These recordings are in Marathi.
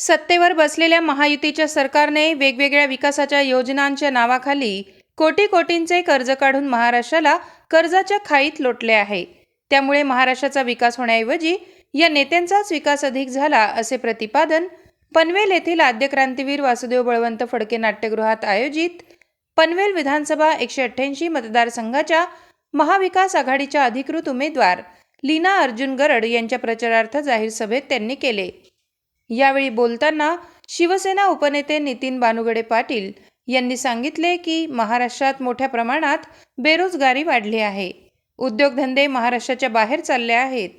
सत्तेवर बसलेल्या महायुतीच्या सरकारने वेगवेगळ्या विकासाच्या योजनांच्या नावाखाली कोटी कोटींचे कर्ज काढून महाराष्ट्राला कर्जाच्या खाईत लोटले आहे. त्यामुळे महाराष्ट्राचा विकास होण्याऐवजी या नेत्यांचाच विकास अधिक झाला असे प्रतिपादन पनवेल येथील आद्य क्रांतीवीर वासुदेव बळवंत फडके नाट्यगृहात आयोजित पनवेल विधानसभा एकशे अठ्ठ्याऐंशी मतदारसंघाच्या महाविकास आघाडीच्या अधिकृत उमेदवार लीना अर्जुन गरड यांच्या प्रचारार्थ जाहीर सभेत त्यांनी केले. यावेळी बोलताना शिवसेना उपनेते नितीन बानुगडे पाटील यांनी सांगितले की महाराष्ट्रात मोठ्या प्रमाणात बेरोजगारी वाढली आहे. उद्योगधंदे महाराष्ट्राच्या बाहेर चालले आहेत.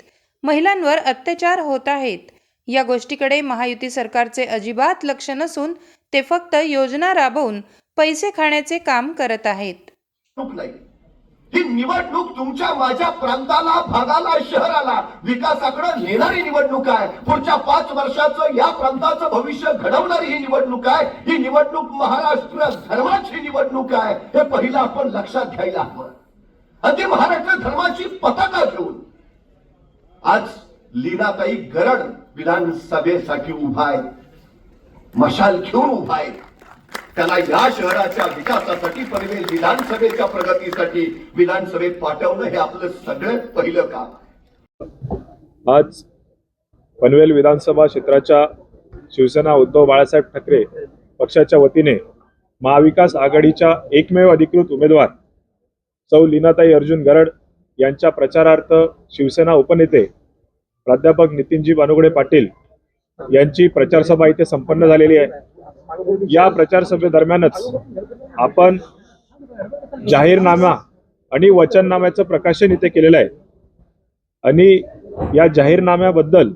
महिलांवर अत्याचार होत आहेत. या गोष्टीकडे महायुती सरकारचे अजिबात लक्ष नसून ते फक्त योजना राबवून पैसे खाण्याचे काम करत आहेत. ही निवडणूक तुमच्या माझ्या प्रांताला भागाला शहराला विकासाकडे नेणारी निवडणूक आहे. पुढच्या पाच वर्षाचं या प्रांताचं भविष्य घडवणारी ही निवडणूक आहे. ही निवडणूक महाराष्ट्र धर्माची निवडणूक आहे. हे पहिलं आपण लक्षात घ्यायला हवं. आणि ती महाराष्ट्र धर्माची पताका घेऊन आज लीनाताई गरड विधानसभेसाठी उभा आहे. मशाल घेऊन उभा आहे. त्याला या शहराच्या विकासासाठी पनवेल विधानसभेच्या प्रगतीसाठी विधानसभेत पाठवणं हे आपलं सगळ्यात पहिलं काम. आज पनवेल विधानसभा क्षेत्राच्या शिवसेना उद्धव बाळासाहेब ठाकरे पक्षाच्या वतीने महाविकास आघाडीच्या एकमेव अधिकृत उमेदवार सौ लीनाताई अर्जुन गरड यांच्या प्रचारार्थ शिवसेना उपनेते प्राध्यापक नितीनजी बानुगडे पाटील यांची प्रचारसभा इथे संपन्न झालेली आहे. या प्रचारसभेदरम्यानच आपण जाहीरनामा आणि वचननाम्याचं प्रकाशन इथे केलेलं आहे. आणि या जाहीरनाम्याबद्दल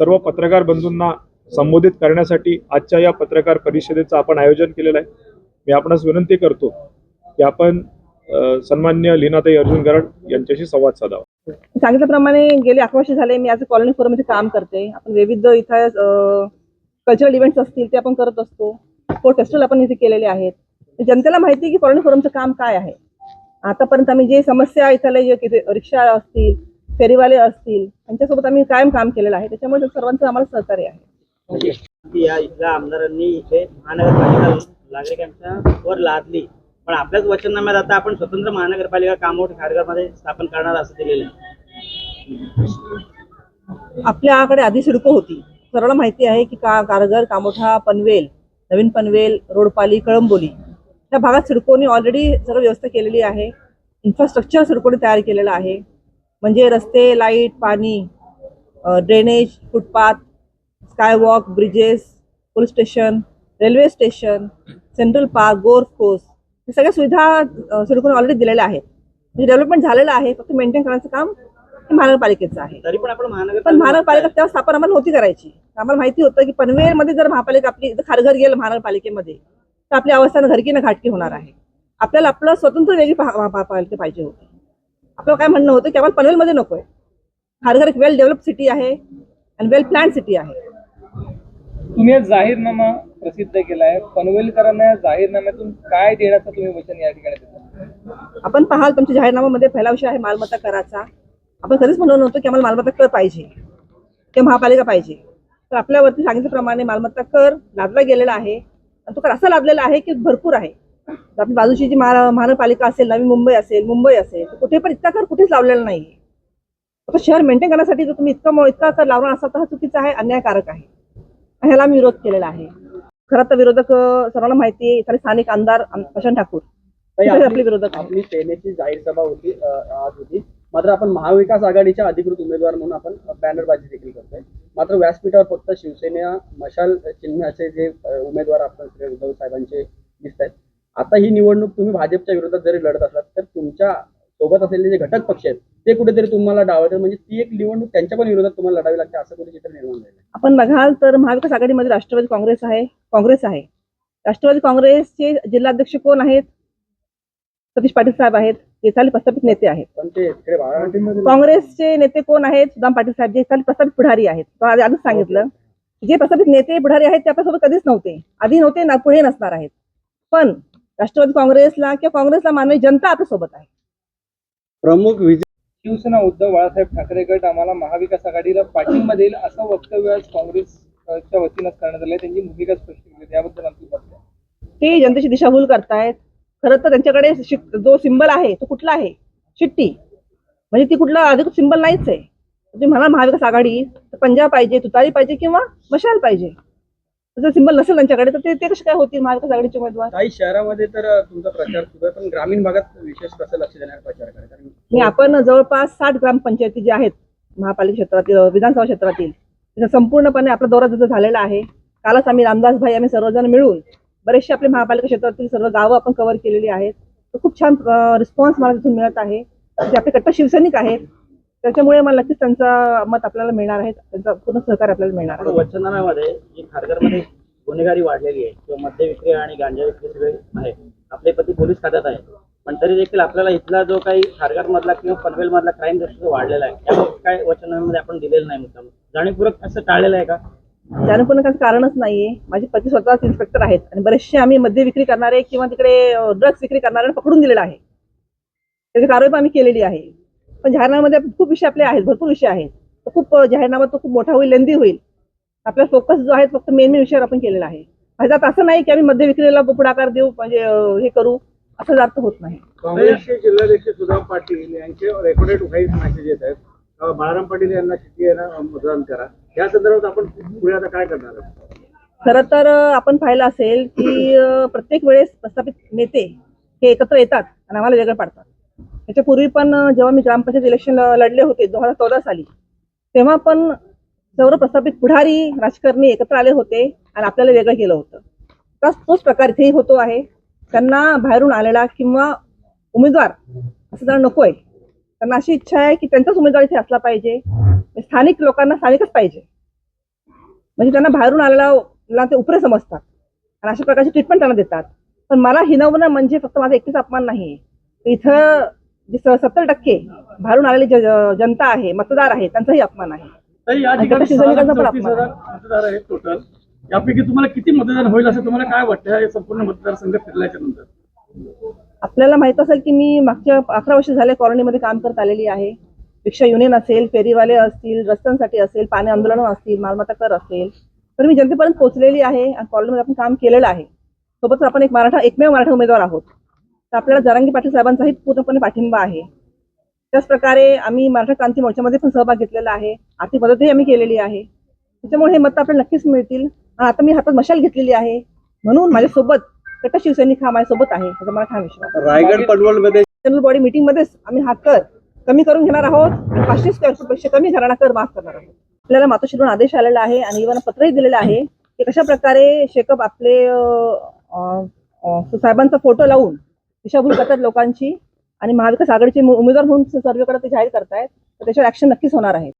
सर्व पत्रकार बंधूंना संबोधित करण्यासाठी आजच्या या पत्रकार परिषदेचं आपण आयोजन केलेलं आहे. मी आपणास विनंती करतो की आपण सन्मान्य लीनाताई अर्जुन गरड यांच्याशी संवाद साधावा. सांगितल्याप्रमाणे गेले अकरा वर्ष झाले मी आज कॉलनी फोरममध्ये काम करते. आपण विविध इथं कल्चरल इव्हेंट्स असतील ते आपण करत असतो. फेस्टिवल आपण इथे केलेले आहेत. जनतेला माहिती आहे की कॉलनी फोरमचं काम काय आहे. आतापर्यंत आम्ही जे समस्या इथले जे रिक्षा असतील फेरीवाले असतील त्यांच्यासोबत आम्ही कायम काम केलेलं आहे. त्याच्यामुळे सर्वांचं आम्हाला सहकार्य आहे. या इथल्या आमदारांनी इथे महानगरपालिका नागरिकांच्या वर लादली. पण आपल्याच वचननाम्यात आता आपण स्वतंत्र महानगरपालिका कामोठ खारघरमध्ये स्थापन करणार असं दिलेलं आहे. आपल्याकडे आधी सिडको होती. सर्वांना माहिती आहे की का कारगर कामोठा पनवेल नवीन पनवेल रोडपाली कळंबोली या भागात सिडकोने ऑलरेडी सर्व व्यवस्था केलेली आहे. इन्फ्रास्ट्रक्चर सिडकोने तयार केलेलं आहे. म्हणजे रस्ते लाइट पाणी drainage footpath skywalk bridges police station railway station central park golf course हे सगळ्या सुविधा सिडकोने ऑलरेडी दिलेल्या आहेत. म्हणजे डेव्हलपमेंट झालेलं आहे फक्त मेंटेन करण्याचं काम हे महानगरपालिकेचं आहे. तरी पण आपण पण महानगरपालिका महानगरपालिका तेव्हा स्थापना आम्हाला होती करायची. आम्हाला माहिती होतं की पनवेलमध्ये जर महापालिका आपली खारघर गेलं महानगरपालिकेमध्ये तर आपली अवस्था घरकी ना घाटकी होणार आहे. आपल्याला आपलं स्वतंत्र वेगळी पहा- महापालिका पाहिजे होती. आपलं काय म्हणणं होतं की आम्हाला पनवेलमध्ये नकोय. खारघर एक वेल डेव्हलप सिटी आहे आणि वेल प्लॅन सिटी आहे. तुम्ही आज जाहीरनामा प्रसिद्ध केलाय पनवेलकरांना या जाहीरनाम्यातून काय देण्याचं तुम्ही वचन या ठिकाणी देता? आपण पाहाल तुमच्या जाहीरनाम्यामध्ये पहिला विषय आहे मालमत्ता कराचा. आपण कधीच म्हणलो नव्हतो की आम्हाला मालमत्ता कर पाहिजे किंवा महापालिका पाहिजे. तर आपल्यावरती सांगितल्याप्रमाणे मालमत्ता कर लादला गेलेला आहे. आणि तो कर असा लादलेला आहे की भरपूर आहे. आपली बाजूची जी महा महानगरपालिका असेल नवी मुंबई असेल मुंबई असेल तर कुठे पण इतका कर कुठेच लावलेला नाही आता शहर मेंटेन करण्यासाठी जर तुम्ही इतका मो- इतका कर लावणार असाल तर हा चुकीचा आहे अन्यायकारक आहे. आणि ह्याला आम्ही विरोध केलेला आहे. खरं तर विरोधक सर्वांना माहिती आहे इथले स्थानिक आमदार प्रशांत ठाकूर. आपली विरोधक आपली सेनेची जाहीर सभा होती आज होती. मात्र आपण महाविकास आघाडीच्या अधिकृत उमेदवार म्हणून आपण बॅनरबाजी देखील करतोय. मात्र व्यासपीठावर फक्त शिवसेना मशाल चिन्हाचे जे उमेदवार आपण श्री उद्धव साहेबांचे दिसत आहेत आता ही निवडणूक तुम्ही भाजपच्या विरोधात जरी लढत असलात तर तुमच्यासोबत असलेले जे घटक पक्ष आहेत ते कुठेतरी तुम्हाला डावतात म्हणजे ती एक निवडणूक त्यांच्या पण विरोधात तुम्हाला लढावी लागते असं कुठे चित्र निर्माण झालं आपण बघाल तर महाविकास आघाडीमध्ये राष्ट्रवादी काँग्रेस आहे. काँग्रेस आहे. राष्ट्रवादी काँग्रेसचे जिल्हाध्यक्ष कोण आहेत? सतीश पाटील साहेब आहेत ते इथले प्रस्थापित नेते आहेत. काँग्रेसचे नेते कोण आहेत? सुदाम पाटील साहेब जे इथले प्रस्थापित पुढारी आहेत. आधीच सांगितलं. जे प्रस्थापित नेते पुढारी आहेत ते आपल्यासोबत कधीच नव्हते. आधी नव्हते ना पुढे नसणार आहेत. पण राष्ट्रवादी काँग्रेसला किंवा काँग्रेसला मानवी जनता आपल्यासोबत आहे. प्रमुख विजय शिवसेना उद्धव बाळासाहेब ठाकरे गट आम्हाला महाविकास आघाडीला पाठिंबा देईल असं वक्तव्य आज काँग्रेस अ, च्या वतीनं करण्यात आलं त्यांची भूमिका स्पष्ट केली त्याबद्दल आमची. ते जनतेची दिशाभूल करतायत. खरं तर त्यांच्याकडे जो सिंबल आहे तो कुठला आहे? शिट्टी. म्हणजे ती कुठला अधिक सिंबल नाहीच आहे. तुम्ही म्हणा महाविकास आघाडी तर पंजाब पाहिजे तुतारी पाहिजे किंवा मशाल पाहिजे. जर सिंबल नसेल त्यांच्याकडे तर ते कसे काय होतील महाविकास आघाडीचे उमेदवार? काही शहरामध्ये तर तुमचा प्रचार सुरू आहे पण ग्रामीण भागात विशेष कसं लक्ष देणार प्रचार आणि आपण जवळपास साठ ग्रामपंचायती ज्या आहेत महापालिका क्षेत्रातील विधानसभा क्षेत्रातील संपूर्णपणे आपला दौरा तिथं झालेला आहे कालच आम्ही रामदास भाई आम्ही सर्वजण मिळून बरेचसे आपले महापालिका क्षेत्रातील सर्व गावं आपण कव्हर केलेली आहेत. तर खूप छान रिस्पॉन्स मला तिथून मिळत आहे. जे आपले कट्टर शिवसैनिक आहेत त्याच्यामुळे मला नक्कीच त्यांचा मत आपल्याला मिळणार आहे. त्यांचा पूर्ण सहकार्य आपल्याला मिळणार आहे. वचननाम्यामध्ये जी खारघरमध्ये गुन्हेगारी वाढलेली आहे किंवा मद्य विक्री आणि गांजा विक्री सगळे आहे आपले पती पोलीस खात्यात आहे पण तरी देखील आपल्याला इथला जो काही खारघर मधला किंवा पनवेल मधला क्राईम रेट वाढलेला आहे त्यामुळे काय वचनामध्ये आपण दिलेलं नाही मुद्दा जाणीवपूर्वक असं टाळलेलं आहे का? त्यानं पण काही कारणच नाहीये माझे पती स्वतःच इन्स्पेक्टर आहेत आणि बरेचसे आम्ही मद्य विक्री करणारे किंवा तिकडे ड्रग्स विक्री करणारे पकडून दिलेलं आहे त्याची कारवाई पण आम्ही केलेली आहे पण जाहीरनाम्यामध्ये खूप विषय आपले आहेत भरपूर विषय आहेत तो खूप जाहीरनामा तो खूप मोठा होईल लेंदी होईल आपला फोकस जो आहे फक्त मेन मेन विषयावर आपण केलेला आहे माझ्यात असं नाही की आम्ही मद्य विक्रीला पुढाकार देऊ म्हणजे हे करू असं जात होत नाही काँग्रेसचे जिल्हाध्यक्ष सुधा पाटील यांचे रेकॉर्डेड व्हाईस मेसेज येत आहेत बाळाराम पाटील यांना किती मतदान करा. या संदर्भात आपण पुढे आता काय करणार आहोत? खरं तर आपण पाहिलं असेल की प्रत्येक वेळेस प्रस्थापित नेते हे एकत्र येतात आणि आम्हाला वेगळं पाडतात. त्याच्यापूर्वी पण जेव्हा मी ग्रामपंचायत इलेक्शन लढले होते दोन हजार चौदा साली तेव्हा पण सर्व प्रस्थापित पुढारी राजकारणी एकत्र आले होते आणि आपल्याला वेगळं केलं होतं. तस तोच प्रकार इथेही होतो आहे. त्यांना बाहेरून आलेला किंवा उमेदवार असं जरा नको आहे त्यांना अशी इच्छा आहे की त्यांचाच उमेदवार इथे असला पाहिजे. स्थानिक लोकांना स्थानिकच पाहिजे. म्हणजे त्यांना बाहेरून आलेला ते उपरे समजतात. आणि अशा प्रकारची ट्रीटमेंट त्यांना देतात. पण मला हिनवणं म्हणजे फक्त माझा एकटीच अपमान नाही इथं जे सत्तर टक्के बाहेरून आलेली जनता आहे मतदार आहे त्यांचाही अपमान आहे. टोटल यापैकी तुम्हाला किती मतदान होईल असं तुम्हाला काय वाटतं संपूर्ण मतदारसंघ फिरल्याच्या नंतर. आपल्याला माहीत असेल की मी मागच्या अकरा वर्ष झाले कॉलनीमध्ये काम करत आलेली आहे. रिक्षा युनियन असेल फेरीवाले असतील रस्त्यांसाठी असेल पाणी आंदोलन असतील मालमत्ता कर असेल तर मी जनतेपर्यंत पोहोचलेली आहे आणि कॉलनीमध्ये आपण काम केलेलं आहे. सोबतच आपण एक मराठा एकमेव मराठा उमेदवार आहोत. तर आपल्याला जरांगी पाटील साहेबांचाही पूर्णपणे पाठिंबा आहे. त्याच प्रकारे आम्ही मराठा क्रांती मोर्चामध्ये पण सहभाग घेतलेला आहे. आर्थिक मदतही आम्ही केलेली आहे. त्याच्यामुळे हे मत आपल्याला नक्कीच मिळतील. आणि आता मी हातात मशाल घेतलेली आहे. म्हणून माझ्यासोबत कट्टा शिवसैनिक हा माझ्यासोबत आहे त्याचा मला ठाम विश्वास. रायगड पनवेलमध्ये जनरल बॉडी मीटिंग मध्येच आम्ही हा कर कमी करून घेणार आहोत पाचशे स्क्वेअर फूटपेक्षा कमी घराणा कर माफ करणार आहोत आपल्याला मातोश्रीवरून आदेश आलेला आहे आणि इव्हन पत्रही दिलेलं आहे की कशा प्रकारे शेकअप आपले साहेबांचा फोटो लावून दिशाभूल करतात लोकांची आणि महाविकास आघाडीचे उमेदवार म्हणून सर्वेकडे ते जाहीर करतायत तर त्याच्यावर ऍक्शन नक्कीच होणार आहे